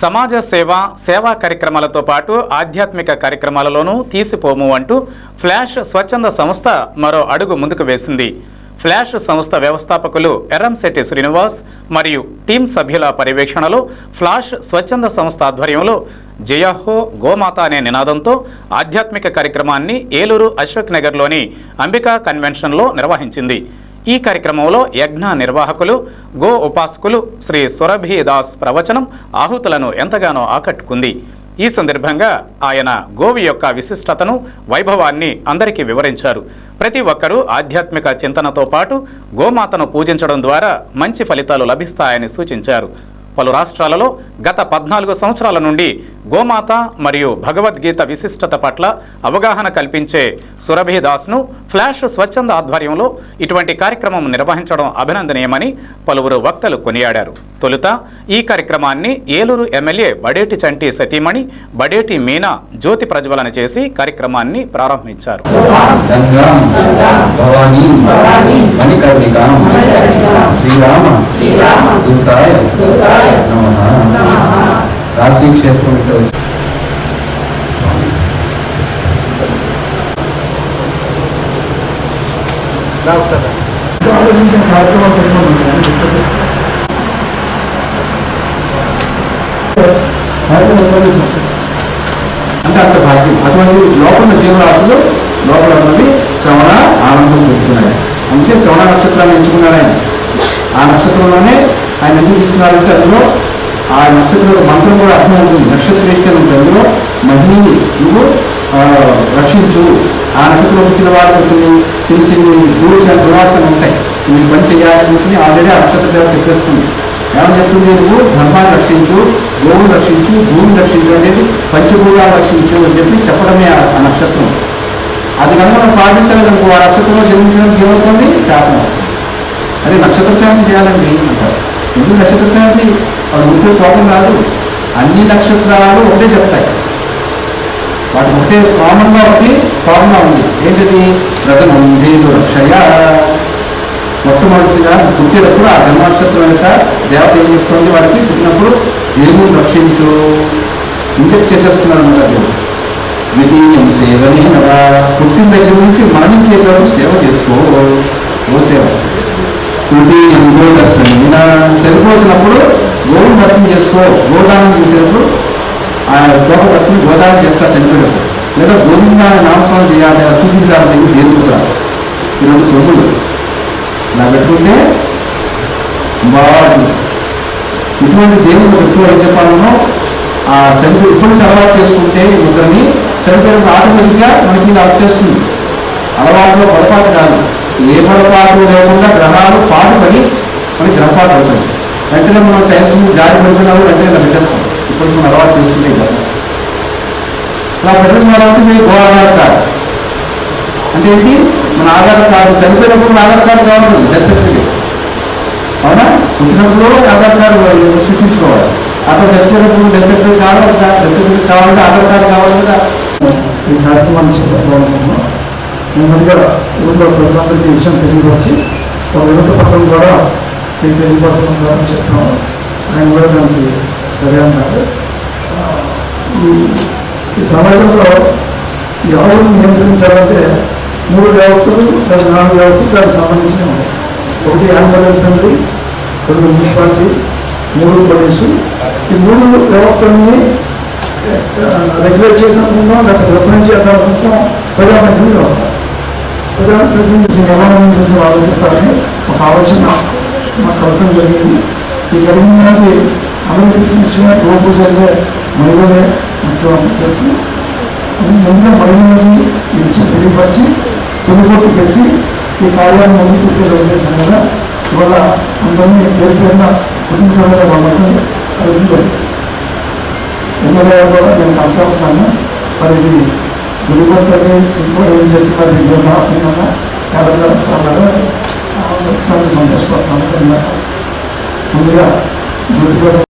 సమాజ సేవ సేవా కార్యక్రమాలతో పాటు ఆధ్యాత్మిక కార్యక్రమాలలోనూ తీసిపోము అంటూ ఫ్లాష్ స్వచ్ఛంద సంస్థ మరో అడుగు ముందుకు వేసింది. ఫ్లాష్ సంస్థ వ్యవస్థాపకులు ఎర్రంశెట్టి శ్రీనివాస్ మరియు టీం సభ్యుల పర్యవేక్షణలో ఫ్లాష్ స్వచ్ఛంద సంస్థ ఆధ్వర్యంలో జయహో గోమాత అనే నినాదంతో ఆధ్యాత్మిక కార్యక్రమాన్ని ఏలూరు అశోక్ నగర్లోని అంబికా కన్వెన్షన్లో నిర్వహించింది. ఈ కార్యక్రమంలో యజ్ఞ నిర్వాహకులు గో ఉపాసకులు శ్రీ సురభిదాస్ ప్రవచనం ఆహుతులను ఎంతగానో ఆకట్టుకుంది. ఈ సందర్భంగా ఆయన గోవి యొక్క విశిష్టతను వైభవాన్ని అందరికీ వివరించారు. ప్రతి ఒక్కరూ ఆధ్యాత్మిక చింతనతో పాటు గోమాతను పూజించడం ద్వారా మంచి ఫలితాలు లభిస్తాయని సూచించారు. పలు రాష్ట్రాలలో గత పద్నాలుగు సంవత్సరాల నుండి గోమాత మరియు భగవద్గీత విశిష్టత పట్ల అవగాహన కల్పించే సురభిదాస్ను ఫ్లాష్ స్వచ్ఛంద ఆధ్వర్యంలో ఇటువంటి కార్యక్రమం నిర్వహించడం అభినందనీయమని పలువురు వక్తలు కొనియాడారు. తొలుత ఈ కార్యక్రమాన్ని ఏలూరు ఎమ్మెల్యే బడేటి చంటి సతీమణి బడేటి మీనా జ్యోతి ప్రజ్వలన చేసి కార్యక్రమాన్ని ప్రారంభించారు. శ్రీరామ చేసుకుంటూ ఆలోచించిన కార్యక్రమం అంటే అంత భాగ్యం. అటువంటి లోపల జీవరాశులు లోపల ఉన్నది శ్రవణ ఆనందం పెడుతున్నాడు అందుకే శ్రవణ నక్షత్రాన్ని ఎంచుకున్నాడు ఆయన. ఆ నక్షత్రంలోనే ఆయన ఎందుకు తీసుకున్నారంటే అందులో ఆ నక్షత్రంలో మంత్రం కూడా అర్థం అవుతుంది. నక్షత్రేష్టం ఉంటుంది అందులో మహిళని నువ్వు రక్షించు. ఆ నక్షత్రంలో పుట్టిన వాళ్ళు కొంచెం చిన్న చిన్న రూల్స్ అండ్ ఉంటాయి. నువ్వు పని చేయాలనుకుని ఆల్రెడీ ఆ నక్షత్ర దేవత చెప్పేస్తుంది. ఏమని చెప్తుంది? నువ్వు ధర్మాన్ని రక్షించు గోవును రక్షించు భూమిని రక్షించు అనేది పంచభూతాలు రక్షించు అని చెప్పి చెప్పడమే ఆ నక్షత్రం. అది కనుక మనం పాటించలేదనుకో ఆ నక్షత్రంలో జన్మించడానికి ఏమవుతుంది? శాపం వస్తుంది. అదే నక్షత్ర శాంతి చేయాలండి అంటారు? ఎందుకు నక్షత్ర శాంతి వాడు ఉంటే కోపం కాదు అన్ని నక్షత్రాలు ఒకటే చెప్తాయి. వాటి ఒకటే కామన్గా ఒకటి ఫార్ములా ఉంది. ఏంటిది? ప్రథమం దేవు రక్షయ. మొట్టమొదటిగా పుట్టినప్పుడు ఆ జన్మనక్షత్రం యొక్క దేవత ఏం చెప్తుంది వాడికి పుట్టినప్పుడు దేవుడు రక్షించు. ఇంజెక్ట్ చేసేస్తున్నాడు అనమాట దేవుడు ద్వితీయం సేవనే నవా పుట్టిన దగ్గర నుంచి మరణించేటప్పుడు సేవ చేసుకో. ఓ సేవ. తృతీయం గో దర్శనం. ఇలా చనిపోతున్నప్పుడు గోవుని దర్శనం చేసుకో గోదానం చేసేటప్పుడు ఆ తోట పట్టుకుని గోదానం చేస్తా చనిపోయినప్పుడు. లేదా గోవిందాన్ని నామస్మరణ చేయాలి లేదా చూపించాలని దేవుడు దేవుడు కూడా ఈ రెండు తొమ్మిది ఇలా పెట్టుకుంటే బాగుంటుంది. ఇటువంటి దేవుడు ఎక్కువ ఏం చెప్పాలనో ఆ చనిపోయి ఇప్పుడు నుంచి చేసుకుంటే ఈ ముద్రని చనిపోయినప్పుడు ఆటోమేటిక్గా మనకి ఇలా వచ్చేస్తుంది. అలవాటులో పొరపాటు కాదు. ఏ పొరపాటు లేకుండా గ్రహాలు పాటు పడి మనకి గ్రహపాటు అవుతుంది వెంటనే మనం టైల్స్ మీద జారి పెడుతున్నాము వెంటనే ఇలా పెట్టేస్తాం. ఇప్పుడు మనం అలవాటు చేసుకుంటే కదా ఇలా పెట్టడం ద్వారా ఇది గో ఆధార్ కార్డు. అంటే ఏంటి? మన ఆధార్ కార్డు చనిపోయినప్పుడు మన ఆధార్ కార్డు కావాలి డెత్ సర్టిఫికేట్ అవునా? పుట్టినప్పుడు ఆధార్ కార్డు సృష్టించుకోవాలి. అక్కడ చచ్చిపోయినప్పుడు డెత్ సర్టిఫికేట్ కావాలి కదా డెత్ సర్టిఫికేట్ కావాలంటే ఆధార్ కార్డు కావాలి కదా. ఈసారి మనం చేపట్టాలనుకున్నాం నెమ్మదిగా ఊళ్ళో ప్రజలందరికీ విషయం తెలియపరిచి ఒక వినత పత్రం ద్వారా మీకు తెలియపరచిన సార్ అని చెప్పినాం. ఆయన కూడా దానికి సరే అన్నారు. ఈ సమాజంలో ఈ ఆవులను నియంత్రించాలంటే మూడు వ్యవస్థలు దాని నాలుగు వ్యవస్థలు దానికి సంబంధించినవి ఉన్నాయి. ఒకటి యానిమల్ హస్బెండరీ రెండు మున్సిపాలిటీ మూడు పోలీసు. ఈ మూడు వ్యవస్థల్ని రెగ్యులేట్ చేయాలనుకుంటాం లేకపోతే రిప్రజెంట్ చేయాలనుకుంటాం ప్రజాప్రతినిధులు వస్తారు. ప్రజాప్రతినిధులు ఎలా గురించి ఆలోచిస్తారని ఒక ఆలోచన మాకు కలగడం జరిగింది. ఈ కలిగిన దానికి అందరూ తెలిసిన విషయం గో పూజ అంటే మహిళలే ముఖ్యం తెలుసు. అది ముందుగా మహిళలకి ఈ విషయం తెలియపరిచి తొలిపొట్టు పెట్టి ఈ కార్యాన్ని ముందుకు తీసుకెళ్ళే ఉద్దేశం కదా ఇవాళ అందరినీ పేరు పేరున కుటుంబ సభ్యులు వాళ్ళని అడగడం ఎమ్మెల్యే కూడా నేను మాట్లాడుతున్నాను మరి ఇది వెలుగొట్టని ఇంకో ఏం చెప్పినారు ఇది రాకుండా కాబట్టి వస్తున్నారు ఒకసారి సంతోషపడుతున్నాను ముందుగా జ్యోతిప్రద